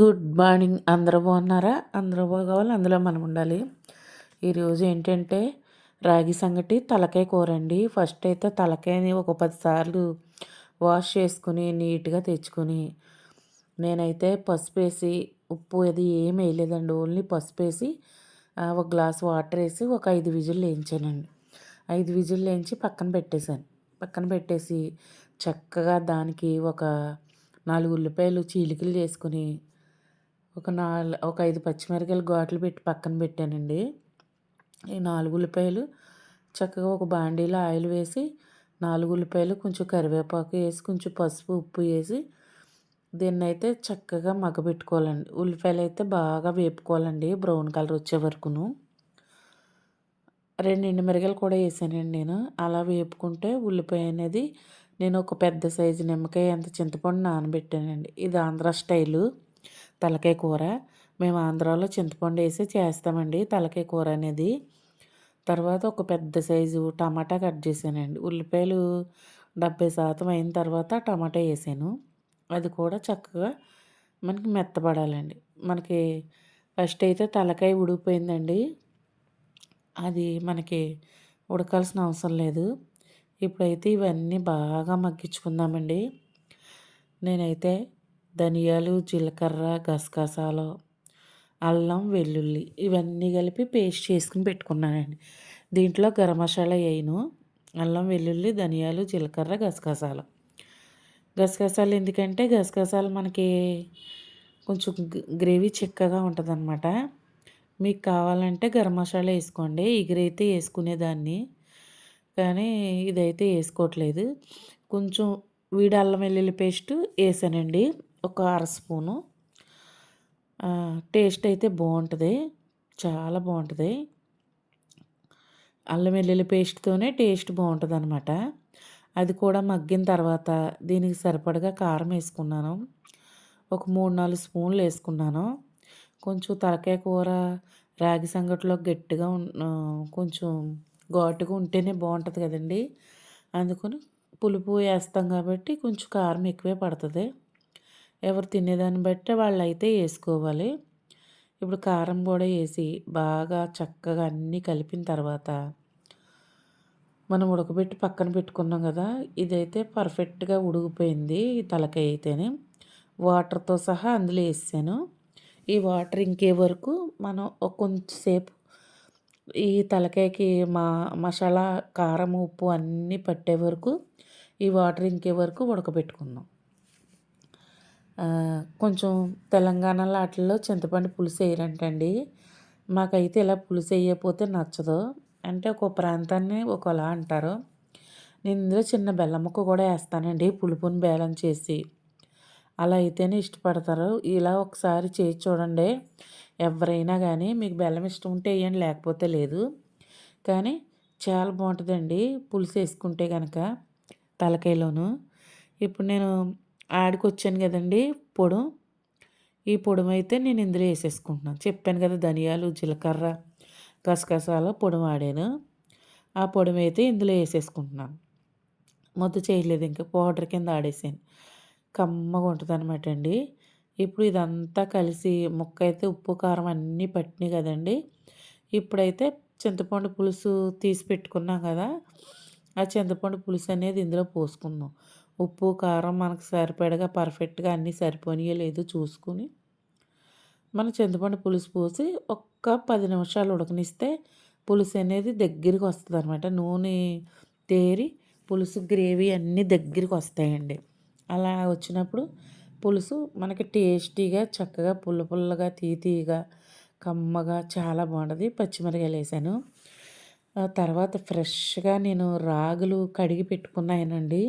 Good morning. అందరూ బాగున్నారా? అందరూ బాగోవాలి. అందులో మనం ఉండాలి. ఈరోజు ఏంటంటే రాగి సంగటి తలకాయ కూర అండి. ఫస్ట్ అయితే తలకాయని ఒక పదిసార్లు వాష్ చేసుకుని నీట్గా తెచ్చుకొని నేనైతే పసుపు వేసి ఉప్పు అది ఏం వేయలేదండి. ఓన్లీ పసుపు వేసి ఒక గ్లాస్ వాటర్ వేసి ఒక ఐదు విజిల్లు వేయించానండి. ఐదు విజిల్లు వేయించి పక్కన పెట్టేశాను. పక్కన పెట్టేసి చక్కగా దానికి ఒక నాలుగు ఉల్లిపాయలు చీలికలు చేసుకుని ఒక నాలుగు ఒక ఐదు పచ్చిమిరకాయలు ఘాట్లు పెట్టి పక్కన పెట్టానండి. ఈ నాలుగు ఉల్లిపాయలు చక్కగా ఒక బాండీలో ఆయిల్ వేసి నాలుగు ఉల్లిపాయలు కొంచెం కరివేపాకు వేసి కొంచెం పసుపు ఉప్పు వేసి దీన్ని అయితే చక్కగా మగ్గబెట్టుకోవాలండి. ఉల్లిపాయలు అయితే బాగా వేపుకోవాలండి బ్రౌన్ కలర్ వచ్చే వరకును. రెండు ఎండుమిరగాయలు కూడా వేసానండి నేను. అలా వేపుకుంటే ఉల్లిపాయ అనేది నేను ఒక పెద్ద సైజు నిమ్మకాయ అంత చింతపండు నానబెట్టానండి. ఇది ఆంధ్ర స్టైలు. తలకాయ కూర. మేము ఆంధ్రాలో చింతపండు వేసి చేస్తామండి తలకాయ కూర అనేది. తర్వాత ఒక పెద్ద సైజు టమాటా కట్ చేశానండి. ఉల్లిపాయలు డెబ్బై శాతం అయిన తర్వాత టమాటా వేసాను. అది కూడా చక్కగా మనకి మెత్తబడాలండి. మనకి ఫస్ట్ అయితే తలకాయ ఉడికిపోయిందండి. అది మనకి ఉడకాల్సిన అవసరం లేదు. ఇప్పుడైతే ఇవన్నీ బాగా మగ్గించుకుందామండి. నేనైతే ధనియాలు జీలకర్ర గసగసాలు అల్లం వెల్లుల్లి ఇవన్నీ కలిపి పేస్ట్ చేసుకుని పెట్టుకున్నానండి. దీంట్లో గరం మసాలా వేయను. అల్లం వెల్లుల్లి ధనియాలు జీలకర్ర గసగసాలు. గసగసాలు ఎందుకంటే గసగసాలు మనకి కొంచెం గ్రేవీ చిక్కగా ఉంటుందన్నమాట. మీకు కావాలంటే గరం మసాలా వేసుకోండి. ఎగిరైతే వేసుకునేదాన్ని. కానీ ఇదైతే వేసుకోవట్లేదు. కొంచెం వీడి అల్లం వెల్లుల్లి పేస్ట్ వేసానండి. ఒక అర స్పూను. టేస్ట్ అయితే బాగుంటుంది. చాలా బాగుంటుంది. అల్లం వెల్లుల్లి పేస్ట్తోనే టేస్ట్ బాగుంటుంది అనమాట అది కూడా మగ్గిన తర్వాత దీనికి సరిపడగా కారం వేసుకున్నాను. ఒక మూడు నాలుగు స్పూన్లు వేసుకున్నాను. కొంచెం తలకాయ కూర రాగి సంగట్లో గట్టిగా కొంచెం ఘాటుగా ఉంటేనే బాగుంటుంది కదండి. అందుకని పులుపు వేస్తాం కాబట్టి కొంచెం కారం ఎక్కువే పడుతుంది. ఎవరు తినేదాన్ని బట్టి వాళ్ళు అయితే వేసుకోవాలి. ఇప్పుడు కారం కూడా వేసి బాగా చక్కగా అన్నీ కలిపిన తర్వాత మనం ఉడకబెట్టి పక్కన పెట్టుకున్నాం కదా ఇదైతే పర్ఫెక్ట్గా ఉడికిపోయింది ఈ తలకాయ అయితేనే. వాటర్తో సహా అందులో వేసాను. ఈ వాటర్ ఇంకే వరకు మనం కొంచెంసేపు ఈ తలకాయకి మా మసాలా కారం ఉప్పు అన్నీ పట్టే వరకు ఈ వాటర్ ఇంకే వరకు ఉడకబెట్టుకుందాం. కొంచెం తెలంగాణలో వాటిల్లో చింతపండు పులుసు వేయరంటండి. మాకైతే ఇలా పులుసు వేయకపోతే నచ్చదు. అంటే ఒక ప్రాంతాన్ని ఒకలా అంటారు. నేను ఇందులో చిన్న బెల్లం ముక్క కూడా వేస్తానండి పులుపుని బేలం చేసి. అలా అయితేనే ఇష్టపడతారు. ఇలా ఒకసారి చేసి చూడండి. ఎవరైనా కానీ మీకు బెల్లం ఇష్టం ఉంటే వేయండి లేకపోతే లేదు. కానీ చాలా బాగుంటుందండి పులుసు వేసుకుంటే కనుక తలకాయలోను. ఇప్పుడు నేను ఆడికి వచ్చాను కదండి పొడం. ఈ పొడం అయితే నేను ఇందులో వేసేసుకుంటున్నాను. చెప్పాను కదా ధనియాలు జీలకర్ర గసగసాల పొడం ఆడాను. ఆ పొడం అయితే ఇందులో వేసేసుకుంటున్నాను. మొద్దు చేయలేదు ఇంకా పౌడర్ కింద ఆడేసాను. కమ్మగా ఉంటుంది అనమాట అండి. ఇప్పుడు ఇదంతా కలిసి ముక్క అయితే ఉప్పు కారం అన్నీ పట్టినాయి కదండి. ఇప్పుడైతే చింతపండు పులుసు తీసి పెట్టుకున్నాం కదా ఆ చింతపండు పులుసు అనేది ఇందులో పోసుకుందాం. ఉప్పు కారం మనకు సరిపడగా పర్ఫెక్ట్గా అన్నీ సరిపోనియో లేదో చూసుకుని మన చింతపండు పులుసు పోసి ఒక్క పది నిమిషాలు ఉడకనిస్తే పులుసు అనేది దగ్గరికి వస్తుంది అనమాట నూనె తేరి పులుసు గ్రేవీ అన్నీ దగ్గరికి వస్తాయండి. అలా వచ్చినప్పుడు పులుసు మనకి టేస్టీగా చక్కగా పుల్ల పుల్లగా తీతీగా కమ్మగా చాలా బాగుంటుంది. పచ్చిమిరకాయలు వేసాను. తర్వాత ఫ్రెష్గా నేను రాగులు కడిగి పెట్టుకున్నాయనండి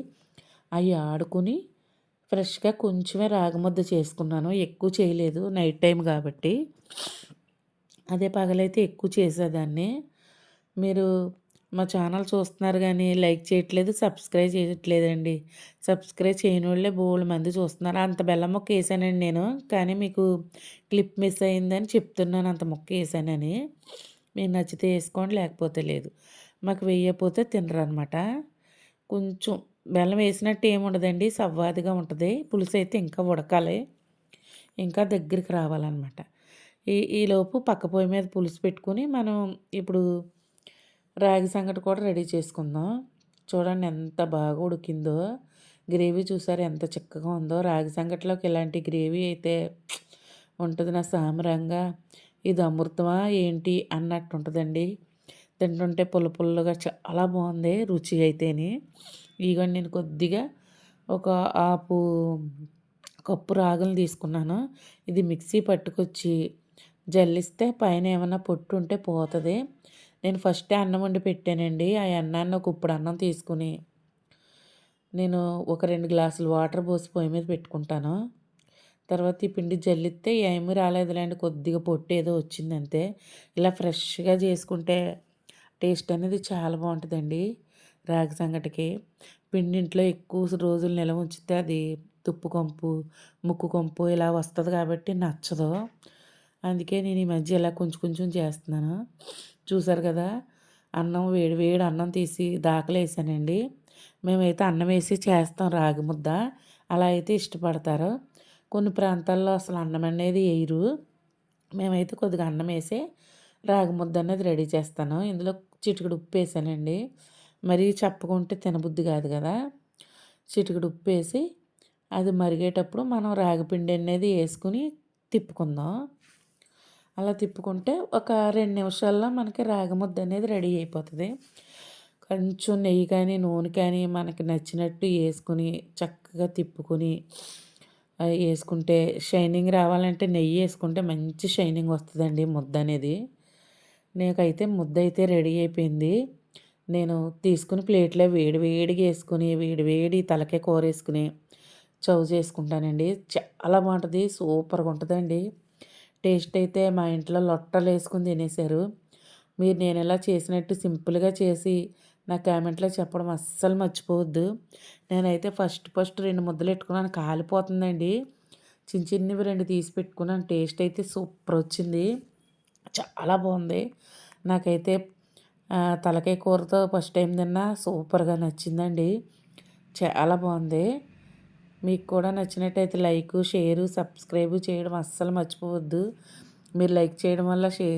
అవి ఆడుకుని ఫ్రెష్గా కొంచెమే రాగముద్ద చేసుకున్నాను. ఎక్కువ చేయలేదు నైట్ టైం కాబట్టి. అదే పగలైతే ఎక్కువ చేసేదాన్ని. మీరు మా ఛానల్ చూస్తున్నారు కానీ లైక్ చేయట్లేదు సబ్స్క్రైబ్ చేయట్లేదండి. సబ్స్క్రైబ్ చేయని వాళ్ళే బోళ్ళు మంది చూస్తున్నారు. అంత బెల్లం మొక్క వేసానండి నేను కానీ మీకు క్లిప్ మిస్ అయిందని చెప్తున్నాను అంత మొక్క వేసానని. మీరు నచ్చితే వేసుకోండి లేకపోతే లేదు. మాకు వేయకపోతే తినరు అనమాట కొంచెం బెల్లం వేసినట్టు ఏమి ఉండదండి సవ్వాదిగా ఉంటుంది. పులుసు అయితే ఇంకా ఉడకాలి. ఇంకా దగ్గరికి రావాలన్నమాట. ఈ ఈలోపు పక్క పొయ్యి మీద పులుసు పెట్టుకుని మనం ఇప్పుడు రాగి సంగటి కూడా రెడీ చేసుకుందాం. చూడండి ఎంత బాగా ఉడికిందో. గ్రేవీ చూసారు ఎంత చిక్కగా ఉందో. రాగి సంగటిలోకి ఇలాంటి గ్రేవీ అయితే ఉంటుంది. నా సామరంగా ఇది అమృతమా ఏంటి అన్నట్టు ఉంటుందండి. తింటుంటే పుల్ల పుల్లగా చాలా బాగుంది రుచి అయితేనే. ఇగోండి నేను కొద్దిగా ఒక ఆపు కప్పు రాగులు తీసుకున్నాను. ఇది మిక్సీ పట్టుకొచ్చి జల్లిస్తే పైన ఏమైనా పొట్టు ఉంటే పోతుంది. నేను ఫస్టే అన్నం వండి పెట్టానండి. ఆ అన్నాన్ని ఒక ఇప్పుడు అన్నం తీసుకుని నేను ఒక రెండు గ్లాసులు వాటర్ పోసి పొయ్యి మీద పెట్టుకుంటాను. తర్వాత ఈ పిండి జల్లిస్తే ఏమీ రాలేదులేండి. కొద్దిగా పొట్టు ఏదో వచ్చింది అంతే ఇలా ఫ్రెష్గా చేసుకుంటే టేస్ట్ అనేది చాలా బాగుంటుందండి. రాగి సంగటికి. పిండి ఇంట్లో ఎక్కువ రోజులు నిల్వ ఉంచితే అది తుప్పు కొంపు ముక్కు కొంపు ఇలా వస్తుంది కాబట్టి నచ్చదు. అందుకే నేను ఈ మధ్య ఇలా కొంచెం కొంచెం చేస్తున్నాను. చూసారు కదా అన్నం వేడి వేడి అన్నం తీసి దాకలేసానండి మేమైతే అన్నం వేసి చేస్తాం రాగి ముద్ద. అలా అయితే ఇష్టపడతారు. కొన్ని ప్రాంతాల్లో అసలు అన్నం అనేది వేయరు. మేమైతే కొద్దిగా అన్నం వేసి రాగి ముద్ద అనేది రెడీ చేస్తాను. ఇందులో చిటికడు ఉప్పు వేసానండి. మరీ చెప్పకుంటే తినబుద్ధి కాదు కదా. చిటికడు ఉప్పు వేసి అది మరిగేటప్పుడు మనం రాగిపిండి అనేది వేసుకుని తిప్పుకుందాం. అలా తిప్పుకుంటే ఒక రెండు నిమిషాల్లో మనకి రాగి ముద్ద అనేది రెడీ అయిపోతుంది. కొంచెం నెయ్యి కానీ నూనె కానీ మనకి నచ్చినట్టు వేసుకుని చక్కగా తిప్పుకొని వేసుకుంటే షైనింగ్ రావాలంటే నెయ్యి వేసుకుంటే మంచి షైనింగ్ వస్తుందండి ముద్ద అనేది. నాకైతే ముద్ద అయితే రెడీ అయిపోయింది. నేను తీసుకుని ప్లేట్లో వేడి వేడిగా వేసుకుని వేడి వేడి తలకే కూర వేసుకుని చౌ చేసుకుంటానండి. చాలా బాగుంటుంది సూపర్గా ఉంటుందండి. టేస్ట్ అయితే మా ఇంట్లో లొట్టలు వేసుకుని తినేశారు. మీరు నేను ఎలా చేసినట్టు సింపుల్గా చేసి నా కామెంట్లో చెప్పడం అస్సలు మర్చిపోవద్దు. నేనైతే ఫస్ట్ ఫస్ట్ రెండు ముద్దలు పెట్టుకున్నాను కాలిపోతుందండి. చిన్న చిన్నవి రెండు తీసి పెట్టుకున్నాను టేస్ట్ అయితే సూపర్ వచ్చింది. చాలా బాగుంది. నాకైతే తలకాయ కూరతో ఫస్ట్ టైం తిన్నా సూపర్గా నచ్చిందండి. చాలా బాగుంది. మీకు కూడా నచ్చినట్టయితే లైక్ షేరు సబ్స్క్రైబ్ చేయడం అస్సలు మర్చిపోవద్దు. మీరు లైక్ చేయడం వల్ల షే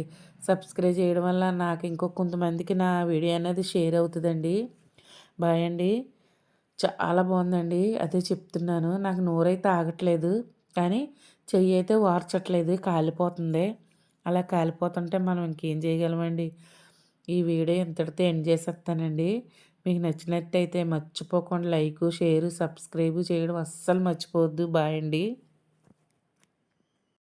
సబ్స్క్రైబ్ చేయడం వల్ల నాకు ఇంకో కొంతమందికి నా వీడియో అనేది షేర్ అవుతుందండి. బాయ్ అండి. చాలా బాగుందండి. అదే చెప్తున్నాను. నాకు నోరైతే ఆగట్లేదు. కానీ చెయ్యి అయితే వార్చట్లేదు కాలిపోతుంది. అలా కాలిపోతుంటే మనం ఇంకేం చేయగలమండి? ఈ వీడియో ఇంతటితో ఎండ్ చేసేస్తానండి. మీకు నచ్చినట్టయితే మర్చిపోకుండా లైక్ షేరు సబ్స్క్రైబ్ చేయడం అస్సలు మర్చిపోవద్దు. బాయ్ అండి.